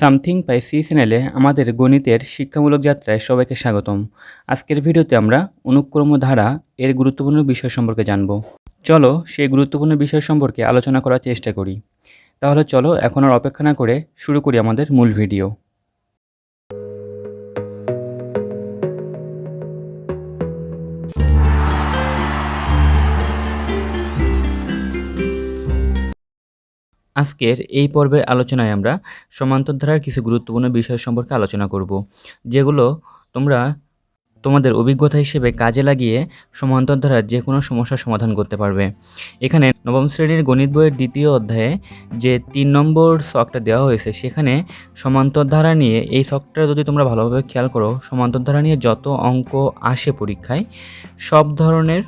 Something পাই C চ্যানেলে আমাদের গণিতের শিক্ষামূলক যাত্রায় সবাইকে স্বাগতম। আজকের ভিডিওতে আমরা অনুক্রম ধারা এর গুরুত্বপূর্ণ বিষয় সম্পর্কে জানব। চলো সেই গুরুত্বপূর্ণ বিষয় সম্পর্কে আলোচনা করার চেষ্টা করি। তাহলে চলো এখন আর অপেক্ষা না করে শুরু করি আমাদের মূল ভিডিও। আজকের এই পর্বের আলোচনায় আমরা সমান্তর ধারার কিছু গুরুত্বপূর্ণ বিষয় সম্পর্কে আলোচনা করব, যেগুলো তোমরা তোমাদের অভিজ্ঞতা হিসেবে কাজে লাগিয়ে সমান্তর ধারার যে কোনো সমস্যার সমাধান করতে পারবে। এখানে নবম শ্রেণির গণিত বইয়ের দ্বিতীয় অধ্যায়ে যে তিন নম্বর শখটা দেওয়া হয়েছে, সেখানে সমান্তর ধারা নিয়ে এই শখটা যদি তোমরা ভালোভাবে খেয়াল করো সমান্তর ধারা নিয়ে যত অঙ্ক আসে পরীক্ষায়, সব ধরনের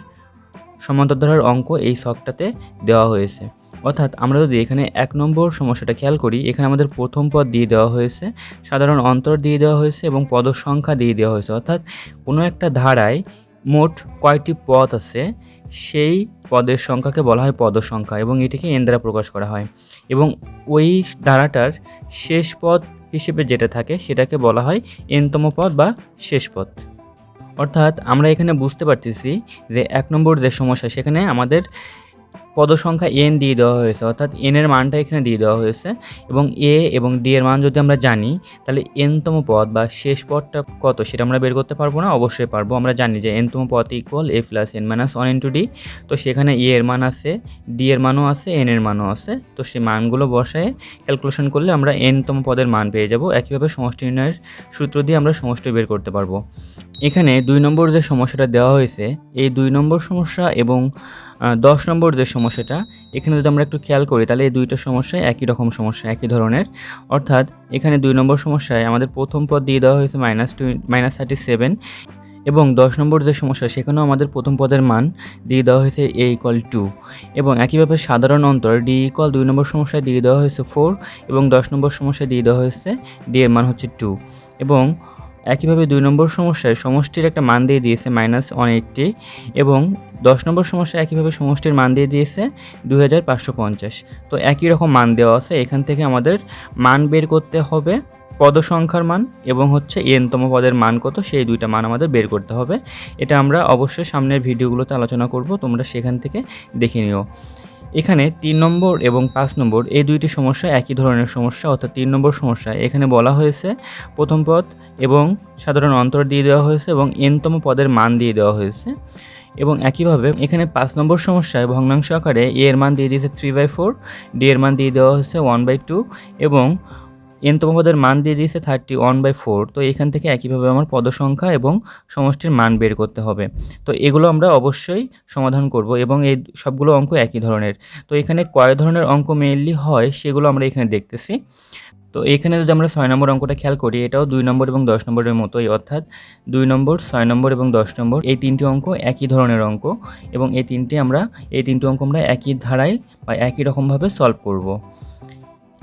সমান্তর ধারার অঙ্ক এই শখটাতে দেওয়া হয়েছে। অর্থাৎ আমরা যদি এখানে এক নম্বর সমস্যাটা খেয়াল করি, এখানে আমাদের প্রথম পদ দিয়ে দেওয়া হয়েছে, সাধারণ অন্তর দিয়ে দেওয়া হয়েছে এবং পদ সংখ্যা দিয়ে দেওয়া হয়েছে। অর্থাৎ কোনো একটা ধারায় মোট কয়টি পদ আছে, সেই পদের সংখ্যাকে বলা হয় পদ সংখ্যা এবং এটিকে এন দ্বারা প্রকাশ করা হয়। এবং ওই ধারাটার শেষ পদ হিসেবে যেটা থাকে, সেটাকে বলা হয় এনতম পদ বা শেষ পদ। অর্থাৎ আমরা এখানে বুঝতে পারতেছি যে এক নম্বর যে সমস্যা, সেখানে আমাদের পদ সংখ্যা এন দিয়ে দেওয়া হয়েছে, অর্থাৎ এন এর মানটা এখানে দিয়ে দেওয়া হয়েছে, এবং এ এবং ডি এর মান যদি আমরা জানি, তাহলে এনতম পদ বা শেষ পদটা কত সেটা আমরা বের করতে পারব না, অবশ্যই পারব। আমরা জানি যে এনতম পদ equal a plus n minus one into d তো সেখানে এ এর মান আছে ডি এর মানও আছে এন এর মানও আছে, তো সেই মানগুলো বসায় ক্যালকুলেশন করলে আমরা এনতম পদের মান পেয়ে যাব। একইভাবে সমষ্টি নির্ণয়ের সূত্র দিয়ে আমরা সমষ্টি বের করতে পারব। এখানে দুই নম্বর যে সমস্যাটা দেওয়া হয়েছে, এই দুই নম্বর সমস্যা এবং দশ নম্বর যে সমস্যাটা, এখানে যদি আমরা একটু খেয়াল করি, তাহলে এই দুইটা সমস্যায় একই রকম সমস্যা, একই ধরনের। অর্থাৎ এখানে দুই নম্বর সমস্যায় আমাদের প্রথম পদ দিয়ে দেওয়া হয়েছে minus two minus thirty seven এবং দশ নম্বর যে সমস্যা, সেখানেও আমাদের প্রথম পদের মান দিয়ে দেওয়া হয়েছে এ ইকল টু এবং একইভাবে সাধারণ অন্তর ডি ইকল দুই নম্বর সমস্যায় দিয়ে দেওয়া হয়েছে ফোর এবং দশ নম্বর সমস্যায় দিয়ে দেওয়া হয়েছে ডি এর মান হচ্ছে টু এবং একইভাবে দুই নম্বর সমস্যায় সমষ্টির একটা মান দিয়ে দিয়েছে মাইনাস ওয়ান এইট্টি এবং দশ নম্বর সমস্যায় একইভাবে সমষ্টির মান দিয়ে দিয়েছে দুই হাজার পাঁচশো পঞ্চাশ। তো একই রকম মান দেওয়া আছে, এখান থেকে আমাদের মান বের করতে হবে পদ সংখ্যার মান এবং হচ্ছে এনতম পদের মান কত, সেই দুইটা মান আমাদের বের করতে হবে। এটা আমরা অবশ্যই সামনের ভিডিওগুলোতে আলোচনা করব, তোমরা সেখান থেকে দেখে নিও। এখানে তিন নম্বর এবং পাঁচ নম্বর, এই দুইটি সমস্যা একই ধরনের সমস্যা, অর্থাৎ তিন নম্বর সমস্যা। এখানে বলা হয়েছে, প্রথম পদ এবং সাধারণ অন্তর দিয়ে দেওয়া হয়েছে এবং এনতম পদের মান দিয়ে দেওয়া হয়েছে। এবং একইভাবে এখানে পাঁচ নম্বর সমস্যায় ভগ্নাংশ আকারে এ এর মান দিয়ে দিয়েছে থ্রি বাই ফোর ডি এর মান দিয়ে দেওয়া হয়েছে ওয়ান বাই টু এবং এনতম পদের মান দিয়ে দিয়েছে থার্টি ওয়ান বাই ফোর তো এখান থেকে একইভাবে আমার পদ সংখ্যা এবং সমষ্টির মান বের করতে হবে। তো এগুলো আমরা অবশ্যই সমাধান করব এবং এই সবগুলো অঙ্ক একই ধরনের। তো এখানে কয় ধরনের অঙ্ক মেইনলি হয় সেগুলো আমরা এখানে দেখতেছি। তো এখানে যদি আমরা ছয় নম্বর অঙ্কটা খেয়াল করি, এটাও দুই নম্বর এবং দশ নম্বরের মতোই, অর্থাৎ দুই নম্বর, ছয় নম্বর এবং দশ নম্বর, এই তিনটি অঙ্ক একই ধরনের অঙ্ক এবং এই তিনটি আমরা, এই তিনটি অঙ্ক আমরা একই ধারায় বা একই রকমভাবে সলভ করব।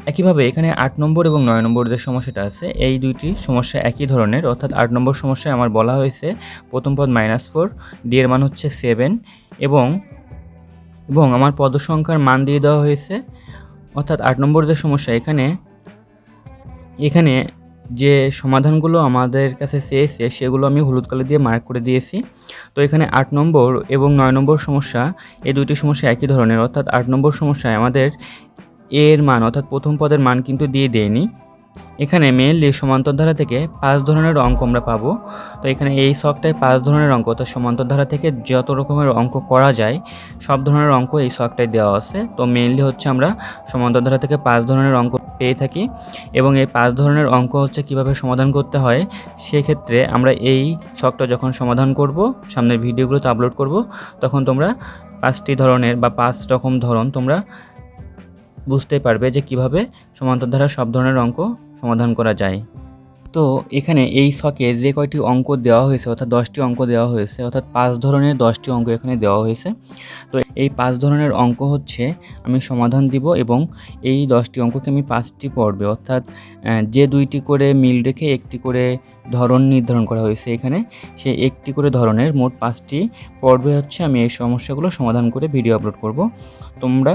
একইভাবে এখানে আট নম্বর এবং নয় নম্বর যে সমস্যাটা আছে, এই দুইটি সমস্যা একই ধরনের, অর্থাৎ আট নম্বর সমস্যায় আমার বলা হয়েছে প্রথম পদ মাইনাস ফোর ডি এর মান হচ্ছে সেভেন এবং এবং আমার পদ সংখ্যার মান দিয়ে দেওয়া হয়েছে, অর্থাৎ আট নম্বর যে সমস্যা এখানে এখানে যে সমাধানগুলো আমাদের কাছে চেয়েছে সেগুলো আমি হলুদ কালি দিয়ে মার্ক করে দিয়েছি। তো এখানে আট নম্বর এবং নয় নম্বর সমস্যা, এই দুইটি সমস্যা একই ধরনের, অর্থাৎ আট নম্বর সমস্যায় আমাদের এর মান, অর্থাৎ প্রথম পদের মান কিন্তু দিয়ে দেয়নি। এখানে মেনলি সমান্তর ধারা থেকে পাঁচ ধরনের অঙ্ক আমরা পাবো। তো এখানে এই শখটায় পাঁচ ধরনের অঙ্ক, অর্থাৎ সমান্তর ধারা থেকে যত রকমের অঙ্ক করা যায়, সব ধরনের অঙ্ক এই শখটায় দেওয়া আছে। তো মেনলি হচ্ছে আমরা সমান্তর ধারা থেকে পাঁচ ধরনের অঙ্ক পেয়ে থাকি এবং এই পাঁচ ধরনের অঙ্ক হচ্ছে কীভাবে সমাধান করতে হয়, সেক্ষেত্রে আমরা এই শখটা যখন সমাধান করব, সামনের ভিডিওগুলোতে আপলোড করব, তখন তোমরা পাঁচটি ধরনের বা পাঁচ রকম ধরন তোমরা বুঝতে পারবে যে কীভাবে সমান্তর ধারা সব ধরনের অঙ্ক সমাধান করা যায়। তো এখানে এই ছকে যে কয়টি অঙ্ক দেওয়া হয়েছে, অর্থাৎ দশটি অঙ্ক দেওয়া হয়েছে, অর্থাৎ পাঁচ ধরনের দশটি অঙ্ক এখানে দেওয়া হয়েছে। তো এই পাঁচ ধরনের অঙ্ক হচ্ছে, আমি সমাধান দিব এবং এই দশটি অঙ্ককে আমি পাঁচটি পর্বে, অর্থাৎ যে দুইটি করে মিল রেখে একটি করে ধরন নির্ধারণ করা হয়েছে এখানে, সে একটি করে ধরনের মোট পাঁচটি পর্বে হচ্ছে আমি এই সমস্যাগুলো সমাধান করে ভিডিও আপলোড করব। তোমরা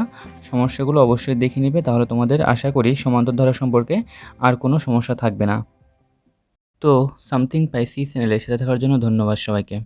সমস্যাগুলো অবশ্যই দেখে নেবে, তাহলে তোমাদের আশা করি সমান্তর ধারা সম্পর্কে আর কোনো সমস্যা থাকবে না। তো সামথিং পাইসি চ্যানেলের সাথে থাকার জন্য ধন্যবাদ সবাইকে।